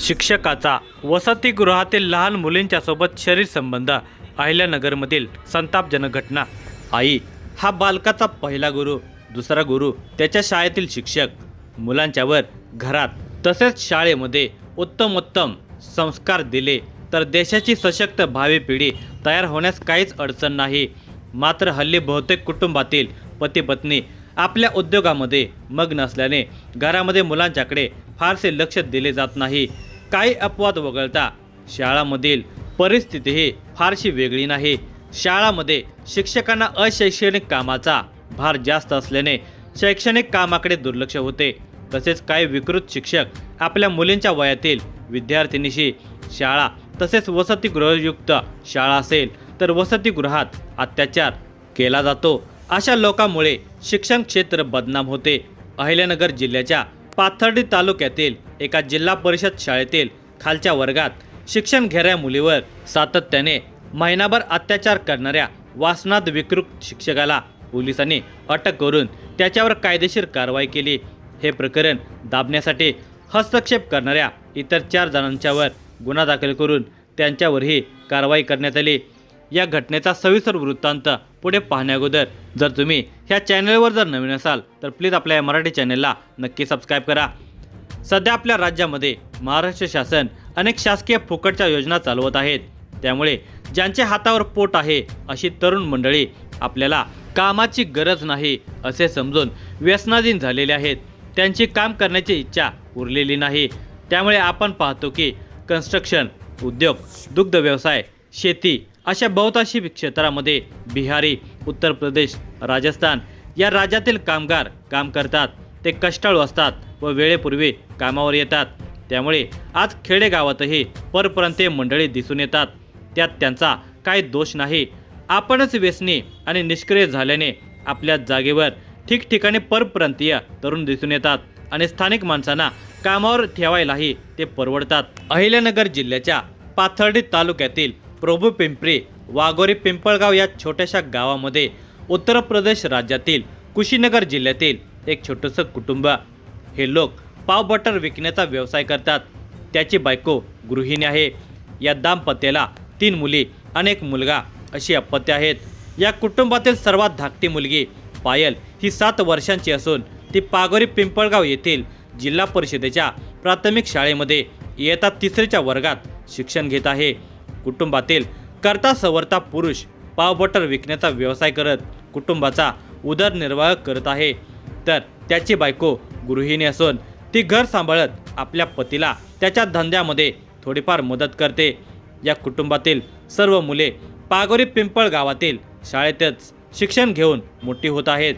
शिक्षकाचा वसतिगृहातील लहान मुलींच्या सोबत शरीर संबंध अहिल्यानगरमधील संतापजनक घटना. आई हा बालकाचा पहिला गुरु दुसरा गुरु त्याच्या शाळेतील शिक्षक. मुलांच्यावर घरात तसेच शाळेमध्ये उत्तमोत्तम संस्कार दिले तर देशाची सशक्त भावी पिढी तयार होण्यास काहीच अडचण नाही. मात्र हल्ली बहुतेक कुटुंबातील पती पत्नी आपल्या उद्योगामध्ये मग्न असल्याने घरामध्ये मुलांच्याकडे फारसे लक्ष दिले जात नाही. काही अपवाद वगळता शाळामधील परिस्थितीही फारशी वेगळी नाही. शाळामध्ये शिक्षकांना अशैक्षणिक कामाचा भार जास्त असल्याने शैक्षणिक कामाकडे दुर्लक्ष होते. तसेच काही विकृत शिक्षक आपल्या मुलींच्या वयातील विद्यार्थिनीशी शाळा तसेच वसतिगृहयुक्त शाळा असेल तर वसतिगृहात अत्याचार केला जातो. अशा लोकांमुळे शिक्षण क्षेत्र बदनाम होते. अहिल्यानगर जिल्ह्याच्या पाथर्डी तालुक्यातील एका जिल्हा परिषद शाळेतील खालच्या वर्गात शिक्षण घेणाऱ्या मुलीवर सातत्याने महिनाभर अत्याचार करणाऱ्या वासनाद विकृत शिक्षकाला पोलिसांनी अटक करून त्याच्यावर कायदेशीर कारवाई केली. हे प्रकरण दाबण्यासाठी हस्तक्षेप करणाऱ्या इतर चार जणांच्यावर गुन्हा दाखल करून त्यांच्यावरही कारवाई करण्यात आली. या घटनेचा सविस्तर वृत्तांत पुढे पाहण्याअगोदर जर तुम्ही ह्या चॅनलवर जर नवीन असाल तर प्लीज आपल्या या मराठी चॅनलला नक्की सबस्क्राईब करा. सध्या आपल्या राज्यामध्ये महाराष्ट्र शासन अनेक शासकीय फुकटच्या योजना चालवत आहेत. त्यामुळे ज्यांच्या हातावर पोट आहे अशी तरुण मंडळी आपल्याला कामाची गरज नाही असे समजून व्यसनाधीन झालेले आहेत. त्यांची काम करण्याची इच्छा उरलेली नाही. त्यामुळे आपण पाहतो की कन्स्ट्रक्शन उद्योग दुग्ध व्यवसाय शेती अशा बहुतांशी क्षेत्रामध्ये बिहारी उत्तर प्रदेश राजस्थान या राज्यातील कामगार काम करतात. ते कष्टाळू असतात व वेळेपूर्वी कामावर येतात. त्यामुळे आज खेडेगावातही परप्रांतीय मंडळी दिसून येतात. त्यात त्यांचा काही दोष नाही. आपणच व्यसनी आणि निष्क्रिय झाल्याने आपल्या जागेवर ठिकठिकाणी परप्रांतीय तरुण दिसून येतात आणि स्थानिक माणसांना कामावर ठेवायलाही ते परवडतात. अहिल्यानगर जिल्ह्याच्या पाथर्डी तालुक्यातील प्रभू पिंपरी वाघोरी पिंपळगाव या छोट्याशा गावामध्ये उत्तर प्रदेश राज्यातील कुशीनगर जिल्ह्यातील एक छोटंसं कुटुंब. हे लोक पाव बटर विकण्याचा व्यवसाय करतात. त्याची बायको गृहिणी आहे. या दाम्पत्याला तीन मुली आणि एक मुलगा अशी अपत्य आहेत. या कुटुंबातील सर्वात धाकटी मुलगी पायल ही सात वर्षांची असून ती पागोरी पिंपळगाव येथील जिल्हा परिषदेच्या प्राथमिक शाळेमध्ये इयत्ता तिसरीच्या वर्गात शिक्षण घेत आहे. कुटुंबातील करता सवरता पुरुष पाव बटर विकण्याचा व्यवसाय करत कुटुंबाचा उदरनिर्वाह करत आहे. तर त्याची बायको गृहिणी असून ती घर सांभाळत आपल्या पतीला त्याच्या धंद्यामध्ये थोडीफार मदत करते. या कुटुंबातील सर्व मुले पागोरी पिंपळ गावातील शाळेतच शिक्षण घेऊन मोठी होत आहेत.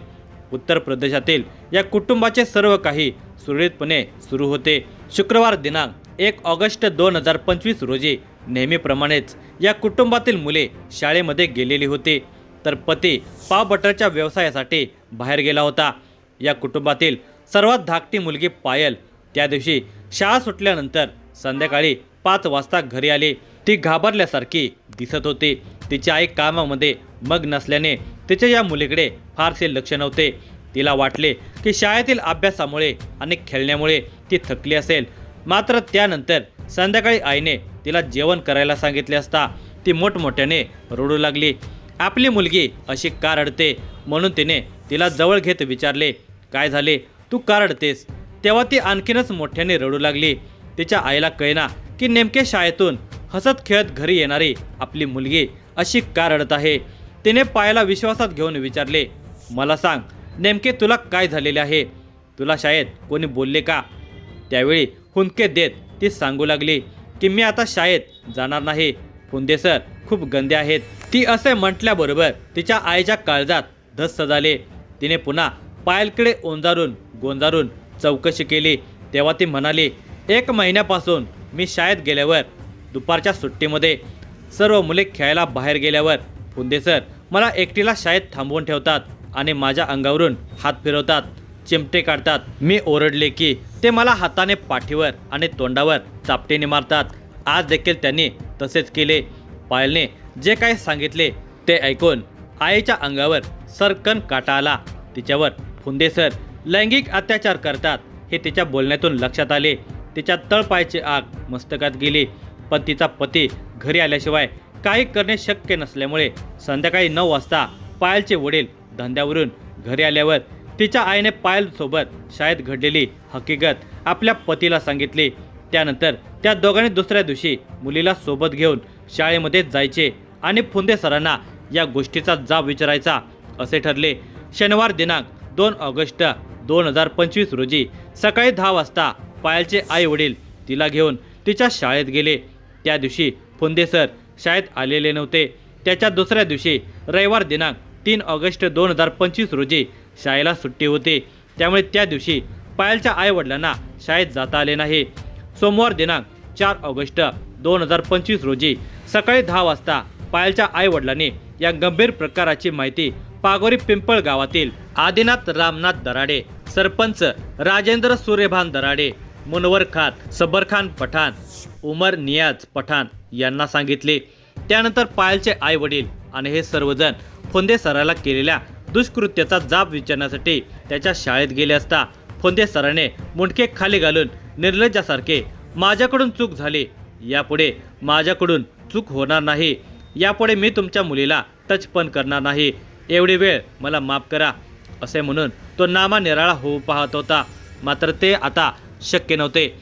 उत्तर प्रदेशातील या कुटुंबाचे सर्व काही सुरळीतपणे सुरू होते. शुक्रवार दिनांक एक ऑगस्ट दोन हजार पंचवीस रोजी नेहमीप्रमाणेच या कुटुंबातील मुले शाळेमध्ये गेलेली होती. तर पती पाव बटरच्या व्यवसायासाठी बाहेर गेला होता. या कुटुंबातील सर्वात धाकटी मुलगी पायल त्या दिवशी शाळा सुटल्यानंतर संध्याकाळी पाच वाजता घरी आली. ती घाबरल्यासारखी दिसत होती. तिची आई कामामध्ये मग नसल्याने तिच्या या मुलीकडे फारसे लक्ष नव्हते. तिला वाटले की शाळेतील अभ्यासामुळे आणि खेळण्यामुळे ती थकली असेल. मात्र त्यानंतर संध्याकाळी आईने तिला जेवण करायला सांगितले असता ती मोठमोठ्याने रडू लागली. आपली मुलगी अशी का रडते म्हणून तिने तिला जवळ घेत विचारले काय झाले? तू का रडतेस तेव्हा ती आणखीनच मोठ्याने रडू लागली. तिच्या आईला कळना की नेमके शाळेतून हसत खेळत घरी येणारी आपली मुलगी अशी का रडत आहे. तिने पायाला विश्वासात घेऊन विचारले मला सांग नेमके तुला काय झालेले आहे? तुला शाळेत कोणी बोलले का? त्यावेळी हुंदके देत ती सांगू लागली की मी आता शाळेत जाणार नाही. फुंदे सर खूप गंदे आहेत. ती असे म्हटल्याबरोबर तिच्या आईच्या काळजात धस्त झाले. तिने पुन्हा पायलकडे ओंजारून गोंजारून चौकशी केली. तेव्हा ती म्हणाली एक महिन्यापासून मी शाळेत गेल्यावर दुपारच्या सुट्टीमध्ये सर्व मुले खेळायला बाहेर गेल्यावर फुंदे सर मला एकटीला शाळेत थांबवून ठेवतात आणि माझ्या अंगावरून हात फिरवतात. चिमटे काढतात. मी ओरडले की ते मला हाताने पाठीवर आणि तोंडावर चापटीने मारतात. आज देखील त्यांनी तसेच केले. पायलने जे काही सांगितले ते ऐकून आईच्या अंगावर सरकन काटा आला. तिच्यावर फुंदे सर लैंगिक अत्याचार करतात हे तिच्या बोलण्यातून लक्षात आले. तिच्या तळपायाची आग मस्तकात गेली. पण तिचा पती घरी आल्याशिवाय काही करणे शक्य नसल्यामुळे संध्याकाळी नऊ वाजता पायलचे वडील धंद्यावरून घरी आल्यावर तिच्या आईने पायलसोबत शाळेत घडलेली हकीकत आपल्या पतीला सांगितली. त्यानंतर त्या दोघांनी दुसऱ्या दिवशी मुलीला सोबत घेऊन शाळेमध्ये जायचे आणि फुंदे सरांना या गोष्टीचा जाब विचारायचा असे ठरले. शनिवार दिनांक दोन ऑगस्ट दोन हजार पंचवीस रोजी सकाळी दहा वाजता पायलचे आई वडील तिला घेऊन तिच्या शाळेत गेले. त्या दिवशी फुंदे सर शाळेत आलेले नव्हते. त्याच्या दुसऱ्या दिवशी रविवार दिनांक तीन ऑगस्ट दोन हजार पंचवीस रोजी शाळेला सुट्टी होती. त्यामुळे त्या दिवशी पायलच्या आईवडिलांना शाळेत जाता आले नाही. सोमवार दिनांक चार ऑगस्ट दोन हजार पंचवीस रोजी सकाळी दहा वाजता पायलच्या आईवडिलांनी या गंभीर प्रकाराची माहिती पागोरी पिंपळ गावातील आदिनाथ रामनाथ दराडे सरपंच राजेंद्र सूर्यभान दराडे मुनवर खान सबरखान पठाण उमर नियाज पठाण यांना सांगितले. त्यानंतर पायलचे आई वडील आणि हे सर्वजण फोंदे सराला केलेल्या दुष्कृत्याचा जाब विचारण्यासाठी त्याच्या शाळेत गेले असता फोंदे सराने मुंडके खाली घालून निर्लज्जासारखे माझ्याकडून चूक झाली. यापुढे माझ्याकडून चूक होणार नाही. यापुढे मी तुमच्या मुलीला टच पण करणार नाही. एवढी वेळ मला माफ करा असे म्हणून तो नामा निराळा होऊ पाहत होता. मात्र ते आता शक्य नव्हते.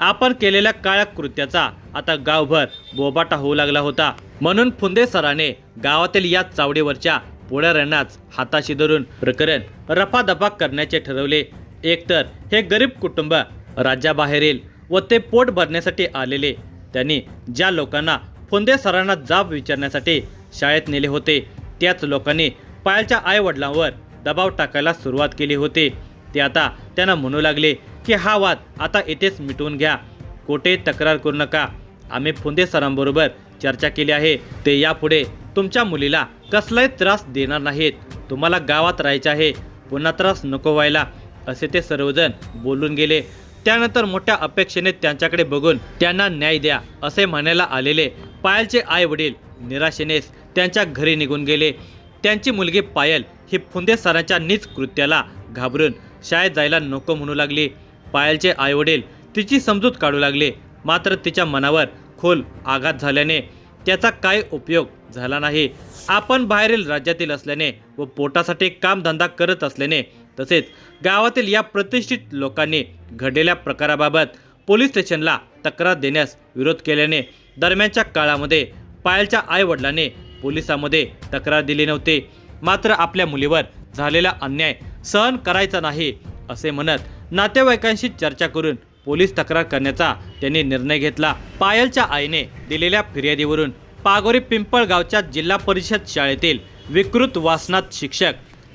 आपण केलेल्या काळ्या कृत्याचा आता गावभर बोबाटा होऊ लागला होता. म्हणून फुंदे सराने गावातील या चावडीवरच्या पुढाऱ्यांनाच हाताशी धरून प्रकरण रफादफा करण्याचे ठरवले. एकतर हे गरीब कुटुंब राज्याबाहेरील व ते पोट भरण्यासाठी आलेले. त्यांनी ज्या लोकांना फोंदे सरांना जाब विचारण्यासाठी शाळेत नेले होते त्याच लोकांनी पायलच्या आईवडिलांवर दबाव टाकायला सुरुवात केली होती. ते आता त्यांना म्हणू लागले की हा वाद आता इथेच मिटवून घ्या. कोठे तक्रार करू नका. आम्ही फुंदे सरांबरोबर चर्चा केली आहे. ते यापुढे तुमच्या मुलीला कसलाही त्रास देणार नाहीत. तुम्हाला गावात राहायचे आहे. पुन्हा त्रास नको व्हायला असे ते सर्वजण बोलून गेले. त्यानंतर मोठ्या अपेक्षेने त्यांच्याकडे बघून त्यांना न्याय द्या असे म्हणायला आलेले पायलचे आई वडील निराशेनेच त्यांच्या घरी निघून गेले. त्यांची मुलगी पायल ही फुंदे सरांच्या नीच कृत्याला घाबरून शाळेत जायला नको म्हणू लागली. पायलचे आईवडील तिची समजूत काढू लागले. मात्र तिच्या मनावर खोल आघात झाल्याने त्याचा काय उपयोग झाला नाही. आपण बाहेरील राज्यातील असल्याने व पोटासाठी कामधंदा करत असल्याने तसेच गावातील या प्रतिष्ठित लोकांनी घडलेल्या प्रकाराबाबत पोलीस स्टेशनला तक्रार देण्यास विरोध केल्याने दरम्यानच्या काळामध्ये पायलच्या आईवडिलांनी पोलिसांमध्ये तक्रार दिली नव्हती. मात्र आपल्या मुलीवर झालेला अन्याय सहन करायचा नाही असे म्हणत नातेवाईकांशी चर्चा करून पोलीस तक्रार करण्याचा त्यांनी निर्णय घेतला. पायलच्या आईने दिलेल्या फिर्यादीवरून पागोरी पिंपळगावच्या जिल्हा परिषद शाळेतील विकृत वासनात शिक्षक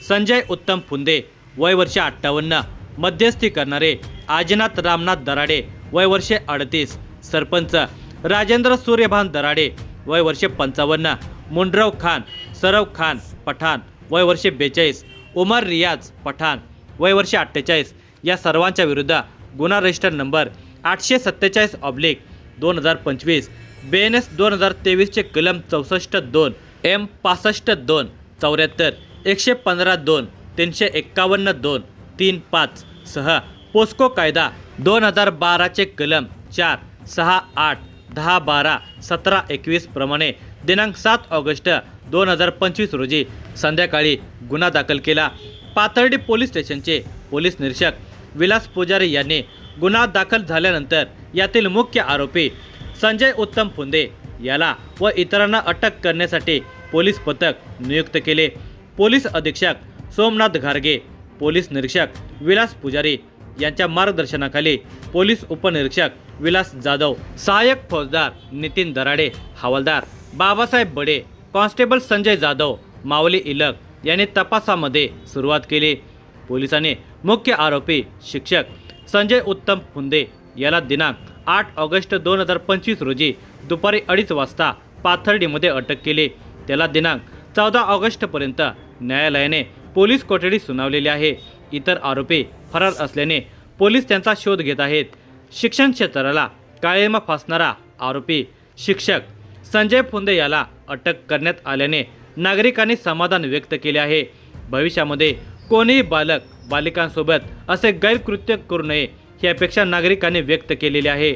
संजय उत्तम फुंदे वय वर्षे अठ्ठावन्न. मध्यस्थी करणारे आजनाथ रामनाथ दराडे वय वर्षे अडतीस. सरपंच राजेंद्र सूर्यभान दराडे वय वर्षे पंचावन्न. मुंडराव खान सरव खान पठाण वय वर्षे बेचाळीस. उमर रियाज पठाण वय वर्षे अठ्ठेचाळीस. या सर्वांच्या विरुद्ध गुन्हा रजिस्टर नंबर आठशे सत्तेचाळीस ऑब्लिक दोन हजार पंचवीस. बी एन एस दोन हजार तेवीसचे कलम चौसष्ट दोन एम पासष्ट दोन चौऱ्याहत्तर एकशे पंधरा दोन तीनशे एक्कावन्न दोन तीन पाच सह पोस्को कायदा दोन हजार बाराचे कलम चार सहा आठ दहा बारा सतरा एकवीस प्रमाणे दिनांक सात ऑगस्ट दोन हजार पंचवीस रोजी संध्याकाळी गुन्हा दाखल केला. पाथर्डी पोलीस स्टेशनचे पोलीस निरीक्षक विलास पुजारी यांनी गुन्हा दाखल झाल्यानंतर यातील मुख्य आरोपी संजय उत्तम फुंदे याला व इतरांना अटक करण्यासाठी पोलीस पथक नियुक्त केले. पोलीस अधीक्षक सोमनाथ घारगे पोलीस निरीक्षक विलास पुजारी यांच्या मार्गदर्शनाखाली पोलीस उपनिरीक्षक विलास जाधव सहाय्यक फौजदार नितीन दराडे हवालदार बाबासाहेब बडे कॉन्स्टेबल संजय जाधव माऊली इलक यांनी तपासामध्ये सुरुवात केली. पोलिसांनी मुख्य आरोपी शिक्षक संजय उत्तम फुंदे याला दिनांक आठ ऑगस्ट दोन हजार पंचवीस रोजी दुपारी अडीच वाजता पाथर्डीमध्ये अटक केली. त्याला दिनांक चौदा ऑगस्टपर्यंत न्यायालयाने पोलीस कोठडी सुनावलेली आहे. इतर आरोपी फरार असल्याने पोलीस त्यांचा शोध घेत आहेत. शिक्षण क्षेत्राला काळेमा फासणारा आरोपी शिक्षक संजय फुंदे याला अटक करण्यात आल्याने नागरिकांनी समाधान व्यक्त केले आहे. भविष्यामध्ये कोणीही बालक बालिकांसोबत असे गैरकृत्य करू नये ही अपेक्षा नागरिकांनी व्यक्त केलेली आहे.